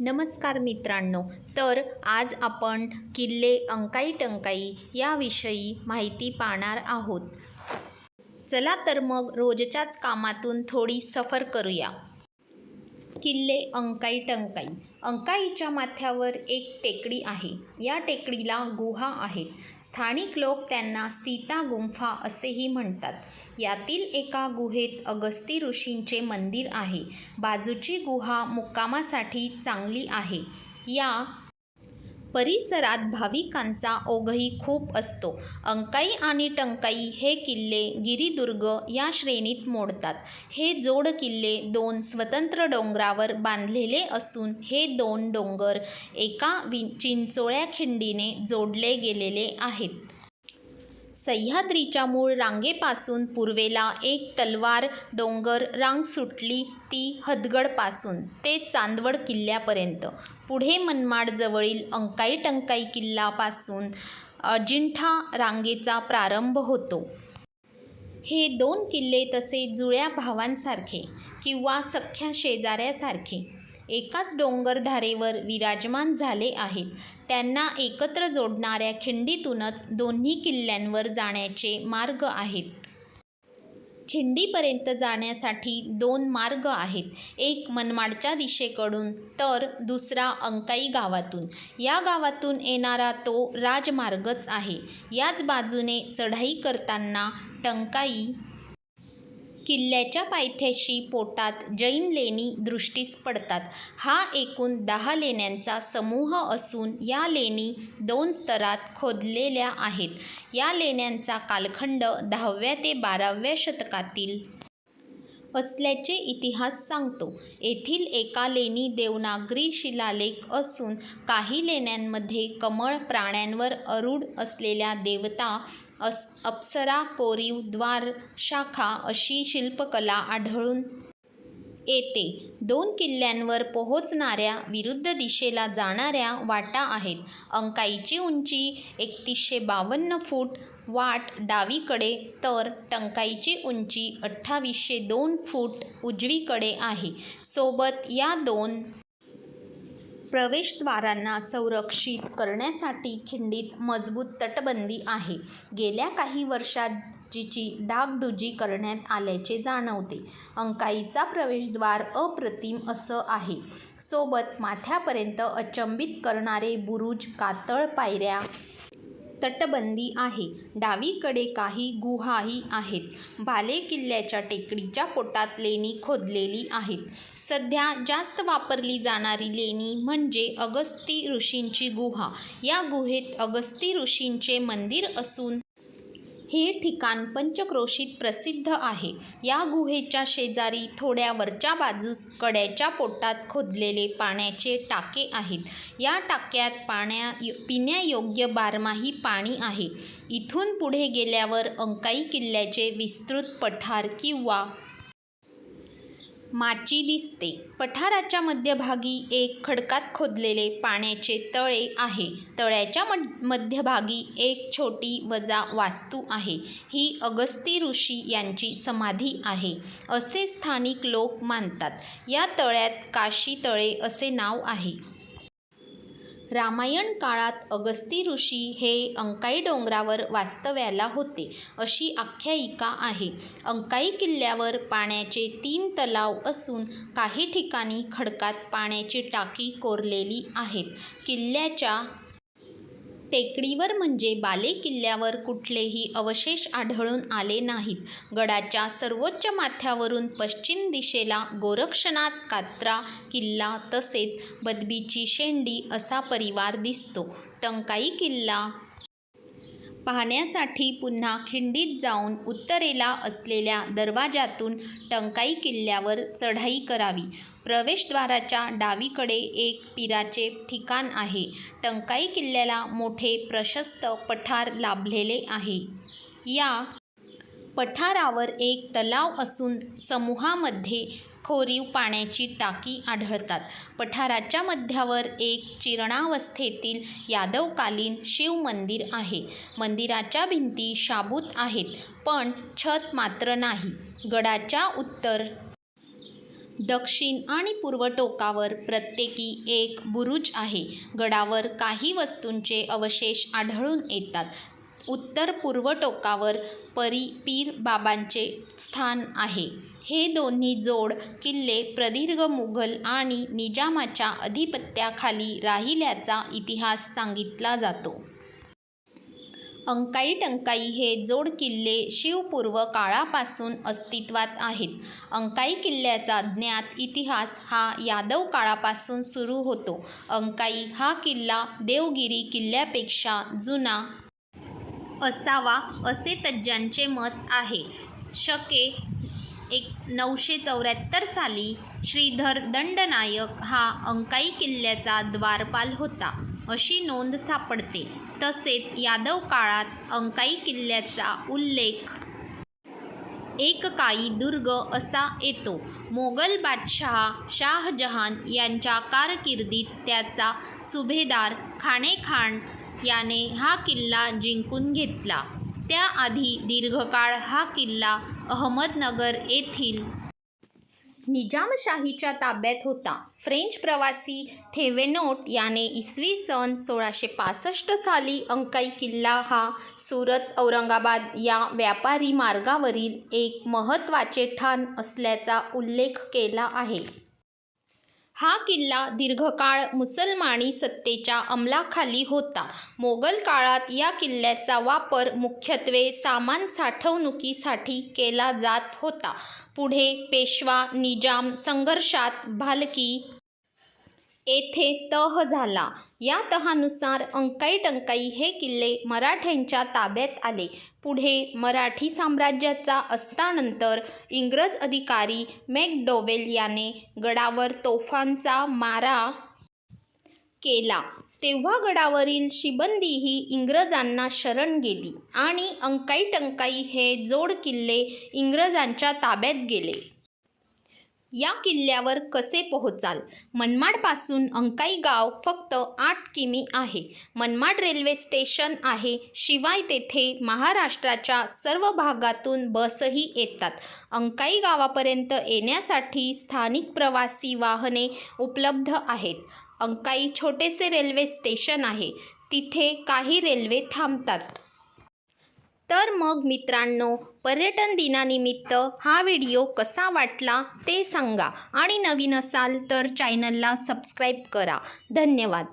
नमस्कार मित्रांनो. तर आज आपण किल्ले अंकाई टंकाई याविषयी माहिती पाहणार आहोत. चला तर मग रोजच्याच कामातून थोडी सफर करूया. किल्ले अंकाई टंकाई अंकाईच्या माथ्यावर एक टेकडी आहे. या टेकडीला गुहा आहेत. स्थानिक लोक त्यांना सीता गुंफा असेही म्हणतात. यातील एका गुहेत अगस्ती ऋषींचे मंदिर आहे. बाजूची गुहा मुक्कामासाठी चांगली आहे. या परिसरात भाविकांचा ओघही खूप असतो. अंकाई आणि टंकाई हे किल्ले गिरिदुर्ग या श्रेणीत मोडतात. हे जोड किल्ले दोन स्वतंत्र डोंगरावर बांधलेले असून हे दोन डोंगर एका वि चिंचोळ्या खिंडीने जोडले गेलेले आहेत. सह्याद्रीच्या मूळ रांगेपासून पूर्वेला एक तलवार डोंगर रांग सुटली ती हदगडपासून ते चांदवड किल्ल्यापर्यंत. पुढे मनमाडजवळील अंकाई टंकाई किल्ल्यापासून अजिंठा रांगेचा प्रारंभ होतो. हे दोन किल्ले तसे जुळ्या भावांसारखे किंवा सख्या शेजाऱ्यासारखे. एकाच डोंगरधारेवर विराजमान झाले आहेत. त्यांना एकत्र जोडणाऱ्या खिंडीतूनच दोन्ही किल्ल्यांवर जाण्याचे मार्ग आहेत. खिंडीपर्यंत जाण्यासाठी दोन मार्ग आहेत. एक मनमाडच्या दिशेकडून तर दुसरा अंकाई गावातून. या गावातून येणारा तो राजमार्गच आहे. याच बाजूने चढाई करताना टंकाई किल्ल्याच्या पायथ्याशी पोटात जैन लेणी दृष्टीस पडतात. हा एकूण दहा लेण्यांचा समूह असून या लेणी दोन स्तरात खोदलेल्या आहेत. या लेण्यांचा कालखंड दहाव्या ते बाराव्या शतकातील असल्याचे इतिहास सांगतो. येथील एका लेणी देवनागरी शिलालेख असून काही लेण्यांमध्ये कमळ प्राण्यांवर अरूढ असलेल्या देवता अस अप्सरा कोरीव द्वार शाखा अशी शिल्पकला आढळून येते. दोन किल्ल्यांवर पोहोचणाऱ्या विरुद्ध दिशेला जाणाऱ्या वाटा आहेत. अंकाईची उंची एकतीसशे बावन्न फूट वाट डावीकडे तर टंकाईची उंची अठ्ठावीसशे दोन फूट उजवीकडे आहे. सोबत या दोन प्रवेशद्वारांना संरक्षित करण्यासाठी खिंडीत मजबूत तटबंदी आहे. गेल्या काही वर्षात जिची डागडुजी करण्यात आल्याचे जाणवते. अंकाईचा प्रवेशद्वार अप्रतिम असं आहे. सोबत माथ्यापर्यंत अचंबित करणारे बुरुज कातळ पायऱ्या तटबंदी आहे. डावीकडे काही गुहाही आहेत. भाले किल्ल्याच्या टेकडीच्या पोटात लेणी खोदलेली आहेत. सध्या जास्त वापरली जाणारी लेणी म्हणजे अगस्ती ऋषींची गुहा. या गुहेत अगस्ती ऋषींचे मंदिर असून हे ठिकाण पंचक्रोशीत प्रसिद्ध आहे. या गुहेच्या शेजारी थोड्या वरच्या बाजूस कड्याच्या पोटात खोदलेले पाण्याचे टाके आहेत. या टाक्यात पाण्या पिण्यायोग्य बारमाही पाणी आहे. इथून पुढे गेल्यावर अंकाई किल्ल्याचे विस्तृत पठार किंवा माची दिसते. पठाराच्या मध्यभागी एक खडकात खोदलेले पाण्याचे तळे आहे. तळ्याच्या मध्यभागी एक छोटी वजा वास्तू आहे. ही अगस्ती ऋषी यांची समाधी आहे. असे स्थानिक लोक मानतात. या तळ्यात काशी तळे असे नाव आहे. रामायण काळात अगस्ती ऋषी हे अंकाई डोंगरावर वास्तव्याला होते अशी आख्यायिका आहे. अंकाई किल्ल्यावर पाण्याचे तीन तलाव असून काही ठिकाणी खडकात पाण्याची टाकी कोरलेली आहेत. किल्ल्याच्या टेकडीवर म्हणजे बाले किल्ल्यावर कुठलेही अवशेष आढळून आले नाहीत. गडाच्या सर्वोच्च माथ्यावरून पश्चिम दिशेला गोरक्षनाथ कात्रा किल्ला तसेच बदबीची शेंडी असा परिवार दिसतो. टंकाई किल्ला पाहण्यासाठी पुन्हा खिंडीत जाऊन उत्तरेला असलेल्या दरवाजातून टंकाई किल्ल्यावर चढाई करावी. प्रवेशद्वाराच्या डावीकडे एक पीराचे ठिकाण आहे. टंकाई किल्ल्याला मोठे प्रशस्त पठार लाभलेले आहे. या पठारावर एक तलाव असून समूहामध्ये खोरीव पाण्याची टाकी आढळतात. पठाराच्या मध्यावर एक चिरणावस्थेतील यादवकालीन शिवमंदिर आहे. मंदिराच्या भिंती शाबूत आहेत पण छत मात्र नाही. गडाच्या उत्तर दक्षिण आणि पूर्व टोकावर प्रत्येकी एक बुरुज आहे. गडावर काही वस्तूंचे अवशेष आढळून येतात. उत्तर पूर्व टोकावर परी पीर बाबांचे स्थान आहे. हे दोन्ही जोड किल्ले प्रदीर्घ मुघल आणि निजामाच्या अधिपत्याखाली राहिल्याचा इतिहास सांगितला जातो. अंकाई टंकाई हे जोड किल्ले शिवपूर्व काळापासून अस्तित्वात आहेत. अंकाई किल्ल्याचा ज्ञात इतिहास हा यादव काळापासून सुरू होतो. अंकाई हा किल्ला देवगिरी किल्ल्यापेक्षा जुना असावा असे तज्ज्ञांचे मत आहे. शके एक नऊशे चौऱ्याहत्तर साली श्रीधर दंडनायक हा अंकाई किल्ल्याचा द्वारपाल होता. अशी नोंद सापडते. तसेच यादव काळात अंकाई किल्ल्याचा उल्लेख. एक काई दुर्ग असा येतो. मोगल बादशहा शाहजहान यांच्या कारकिर्दीत त्याचा सुभेदार खानेखान याने हा किल्ला जिंकून घेतला. त्याआधी दीर्घकाळ हा किल्ला अहमदनगर येथील निजामशाहीच्या ताब्यात होता. फ्रेंच प्रवासी थेवेनोट याने इसवी सन सोळाशे पासष्ट साली अंकाई किल्ला हा सुरत औरंगाबाद या व्यापारी मार्गावरील एक महत्त्वाचे ठाण असल्याचा उल्लेख केला आहे. हा किल्ला दीर्घकाळ मुसलमानी सत्तेच्या अंमलाखाली होता. मोगल काळात या किल्ल्याचा वापर मुख्यत्वे सामान साठवणुकीसाठी केला जात होता. पुढे पेशवा निजाम संघर्षात भालकी येथे तह झाला. या तहानुसार अंकाई टंकाई हे किल्ले मराठ्यांच्या ताब्यात आले. पुढे मराठी साम्राज्याचा अस्तानंतर इंग्रज अधिकारी मॅकडोवेल याने गडावर तोफांचा मारा केला. तेव्हा गडावरील शिबंदीही इंग्रजांना शरण गेली आणि अंकाई टंकाई हे जोड किल्ले इंग्रजांच्या ताब्यात गेले. या किल्ल्यावर कसे पोहोचाल? मनमाडपासून अंकाई गाव फक्त आठ किमी आहे. मनमाड रेल्वे स्टेशन आहे. शिवाय तेथे महाराष्ट्राच्या सर्व भागातून बसही येतात. अंकाई गावापर्यंत येण्यासाठी स्थानिक प्रवासी वाहने उपलब्ध आहेत. अंकाई छोटेसे रेल्वे स्टेशन आहे. तिथे काही रेल्वे थांबतात. तर मग मित्रांनो पर्यटन दिनानिमित्त हा व्हिडिओ कसा वाटला ते सांगा. आणि नवीन असाल तर चॅनलला सबस्क्राईब करा. धन्यवाद.